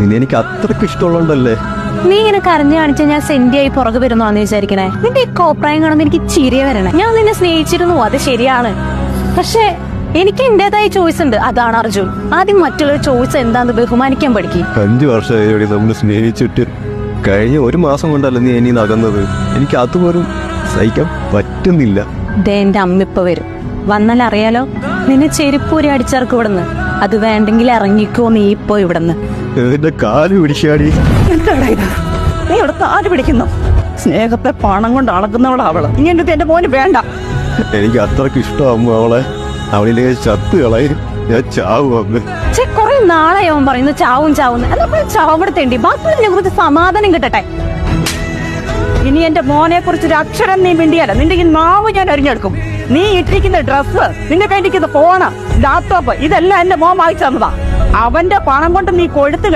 നിന്നെ എനിക്ക് അത്രയ്ക്ക് ഇഷ്ടമുള്ളതല്ലേ നീ ഇങ്ങനെ കരഞ്ഞു കാണിച്ചാൽ ഞാൻ സെന്റിയായി പുറകെ വരുന്നോന്ന് വിചാരിക്കണേ. നിന്റെ ഈ കോപ്രായം കാണുമ്പോ എനിക്ക് ചിരിയ വരണേ. ഞാൻ നിന്നെ സ്നേഹിച്ചിരുന്നു അത് ശരിയാണ്. പക്ഷേ എനിക്ക് എന്റേതായ ചോയ്സ് ഉണ്ട്. അതാണ് അർജുൻ. ആദ്യം മറ്റുള്ള ചോയ്സ് എന്താന്ന് ബഹുമാനിക്കാൻ പഠിക്കും. അഞ്ചു വർഷമായി നമ്മൾ സ്നേഹിച്ചിട്ട് കഴിഞ്ഞ ഒരു മാസം കൊണ്ടല്ല നീ ഇനി നകന്നത്? എനിക്ക് അതുപോലും സഹിക്കാൻ പറ്റുന്നില്ല. ദേ എന്റെ അമ്മ ഇപ്പൊ വരും. വന്നാൽ അറിയാലോ? നിന്നെ ചെരുപ്പൂരി അടിച്ചിറക്കും ഇവിടുന്ന്. അത് വേണ്ടെങ്കിൽ ഇറങ്ങിക്കോ നീ ഇപ്പോ ഇവിടുന്ന്. എന്റെ കാൽ പിടിച്ചാടി. എന്താടാ ഇത്? നീ ഇവിടെ കാൽ പിടിക്കുന്നു. സ്നേഹത്തെ പണം കൊണ്ട് അളക്കുന്നവളാ അവൾ. ഇങ്ങനത്തെ എന്റെ മോന് വേണ്ട. എനിക്ക് അത്രയ്ക്ക് ഇഷ്ടമാകുമ്പോ അവളെ അവളിലെ ചത്ത് കളയും. ഞാൻ ചാവും അമ്മ ചേ കുറെ അവൻ പറയുന്നു ചാവും ചാവുന്നു ചാവടത്തേണ്ടി ബാക്കി കുറിച്ച് സമാധാനം കിട്ടട്ടെ. ഇനി എന്റെ മോനെ കുറിച്ച് ഒരു അക്ഷരം നീ മിണ്ടിയല്ല. നിന്റെ ഈ നാവ് ഞാൻ അരിഞ്ഞെടുക്കും. നീ ഇട്ടിരിക്കുന്ന ഡ്രസ്സ് നിന്റെ കയ്യിലിരിക്കുന്ന ഫോണ് ലാപ്ടോപ്പ് ഇതെല്ലാം എന്റെ മോൻ വാങ്ങിച്ചു തന്നതാ. അവന്റെ പണം കൊണ്ട് നീ കൊഴുത്ത്